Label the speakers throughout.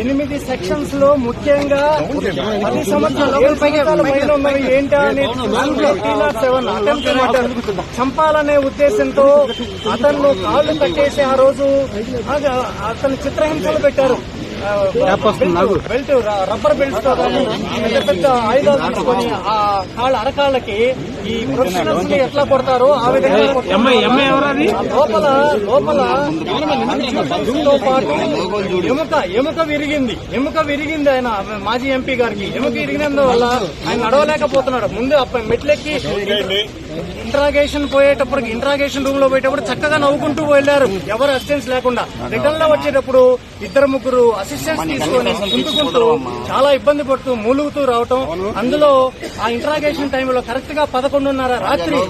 Speaker 1: ఎనిమిది సెక్షన్స్లో ముఖ్యంగా పది సంవత్సరాల ఏంటా అని సెవెన్ అటెంప్ట్ చంపాలనే ఉద్దేశంతో అతను కాళ్ళు కట్టేసి ఆ రోజు అతను చిత్రహింసలు పెట్టారు. బెల్ట్ బెల్ట్ రబ్బర్ బెల్ట్స్తో కానీ పెద్ద పెద్ద ఆయుధాలు తీసుకొని ఆ కాళ్ళ అరకాళ్ళకి ఈ ప్రొఫెషనల్స్ని ఎట్లా కొడతారో ఆ విధంగా. లోపల లోపల తో పాటు ఎముక ఎముక విరిగింది ఎముక విరిగింది ఆయన మాజీ ఎంపీ గారికి. ఎముక విరిగినందువల్ల ఆయన నడవలేకపోతున్నాడు. ముందు అప్ప- మెట్లెక్కి ఇంట్రాగేషన్ పోయేటప్పుడు ఇంట్రాగేషన్ రూమ్లో పోయేటప్పుడు చక్కగా నవ్వుకుంటూ వెళ్ళారు. ఎవరు అసిస్టెంట్స్ లేకుండా. రిటర్న్లో వచ్చేటప్పుడు ఇద్దరు ముగ్గురు అసిస్టెంట్స్ తీసుకొని కుంటుకుంటూ చాలా ఇబ్బంది పడుతూ మూలుగుతూ రావటం. అందులో ఆ ఇంట్రాగేషన్ టైంలో కరెక్ట్గా పదకొండున్నర రాత్రి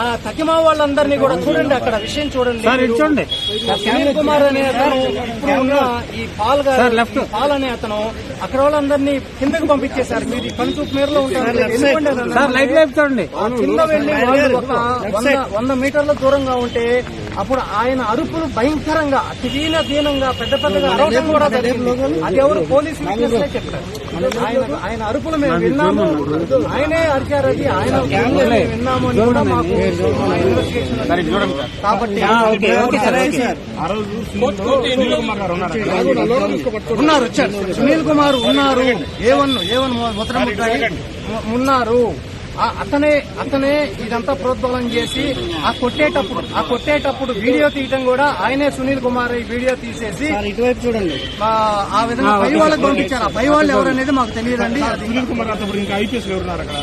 Speaker 1: ఆ తకిమా వాళ్ళందరినీ కూడా చూడండి అక్కడ విషయం చూడండి. చూడండి. సునీల్ కుమార్ అనే అతను ఇప్పుడు ఉన్న ఈ పాల్ గారు పాల్ అనే అతను అక్కడ వాళ్ళందరినీ కిందకు పంపించేశారు. మీరు ఈ కనుచూపు మేరలో ఉంటారు. కింద వాళ్ళు ఒక వంద వంద మీటర్ల దూరంగా ఉంటే అప్పుడు ఆయన అరుపులు భయంకరంగా అతిదీన దీనంగా పెద్ద పెద్దగా అరవడం కూడా జరిగింది. అది ఎవరు పోలీసు చెప్పారు. ఆయన ఆయన అరుపులు మేము విన్నాము. ఆయనే అరిచారు అది ఆయన మేము విన్నాము అని కూడా మాకు కాబట్టి ఉన్నారు వచ్చారు. సునీల్ కుమార్ ఉన్నారు. ఏ వన్ ఏ వన్ ముద్రముద్దాయి ఉన్నారు అతనే అతనే ఇదంతా ప్రోద్బలం చేసి ఆ కొట్టేటప్పుడు ఆ కొట్టేటప్పుడు వీడియో తీయటం కూడా ఆయనే సునీల్ కుమార్ ఈ వీడియో తీసేసి
Speaker 2: ఇటువైపు చూడండి.
Speaker 1: ఆ, ఆ విధంగా పై వాళ్ళకి పంపించారు. ఆ పై వాళ్ళు ఎవరనేది మాకు తెలియదండి. అది
Speaker 3: సునీల్ కుమార్ అంతప్పుడు ఇంకా ఐపీఎస్ ఎవరున్నారు అక్కడ?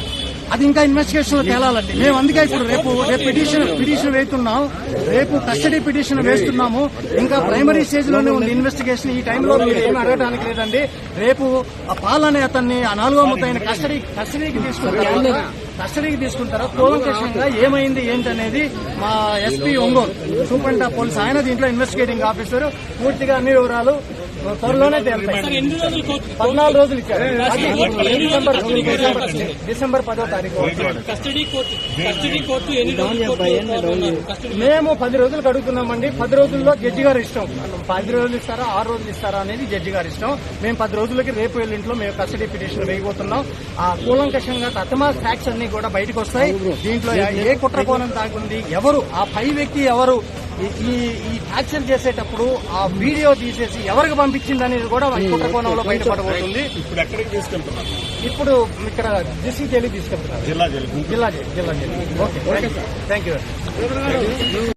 Speaker 1: అది ఇంకా ఇన్వెస్టిగేషన్లో తేలాలండి. మేము అందుకే ఇప్పుడు రేపు రేపు పిటిషన్ పిటిషన్ వేస్తున్నాం. రేపు కస్టడీ పిటిషన్ వేస్తున్నాము. ఇంకా ప్రైమరీ స్టేజ్లోనే ఉంది ఇన్వెస్టిగేషన్ ఈ టైంలో మీరు ఏమి అడగడానికి లేదండి. రేపు ఆ పాలనే అతన్ని ఆ నాలుగో ముద్దాయిని కస్టడీ కస్టడీకి తీసుకుంటారు. కస్టడీకి తీసుకుంటారా కూలంకషంగా ఏమైంది ఏంటనేది మా SP Ongole superintendent of police ఆయన దీంట్లో ఇన్వెస్టిగేటింగ్ ఆఫీసర్. పూర్తిగా అన్ని వివరాలు త్వరలోనే తేలుతాయి. పద్నాలుగు రోజులు ఇచ్చారు. డిసెంబర్ పదో తారీఖు
Speaker 4: కస్టడీ కోర్టు కస్టడీ కోర్టు ఎన్ని రోజులు కోర్టు ఉన్నారు? కస్టడీ
Speaker 1: మేము పది రోజులకు అడుగుతున్నామండి. పది రోజుల్లో జడ్జి గారు ఇష్టం. పది రోజులు ఇస్తారా ఆరు రోజులు ఇస్తారా అనేది జడ్జి గారు ఇష్టం. మేము పది రోజులకి రేపు ఎల్లింట్లో మేము కస్టడీ పిటిషన్ వేయబోతున్నాం. ఆ కూలంకషంగా అతమా ఫ్యాక్ట్స్ అన్ని కూడా బయటకు వస్తాయి. దీంట్లో ఏ కుట్ర కోణం తాగుంది ఎవరు ఆ పై వ్యక్తి ఎవరు ఈ- ఈ చేసేటప్పుడు ఆ వీడియో తీసేసి ఎవరికి పంపించింది అనేది కూడా ఈ కుట్ర కోణంలో బయటపడబోతుంది.
Speaker 3: ఇప్పుడు ఎక్కడికి తీసుకెళ్తున్నారు?
Speaker 1: ఇప్పుడు ఇక్కడ దిశ తెలియ తీసుకెళ్తున్నారు.
Speaker 3: జిల్లా జైలు.
Speaker 1: జిల్లా జైలు జిల్లా జైలు. Okay thank you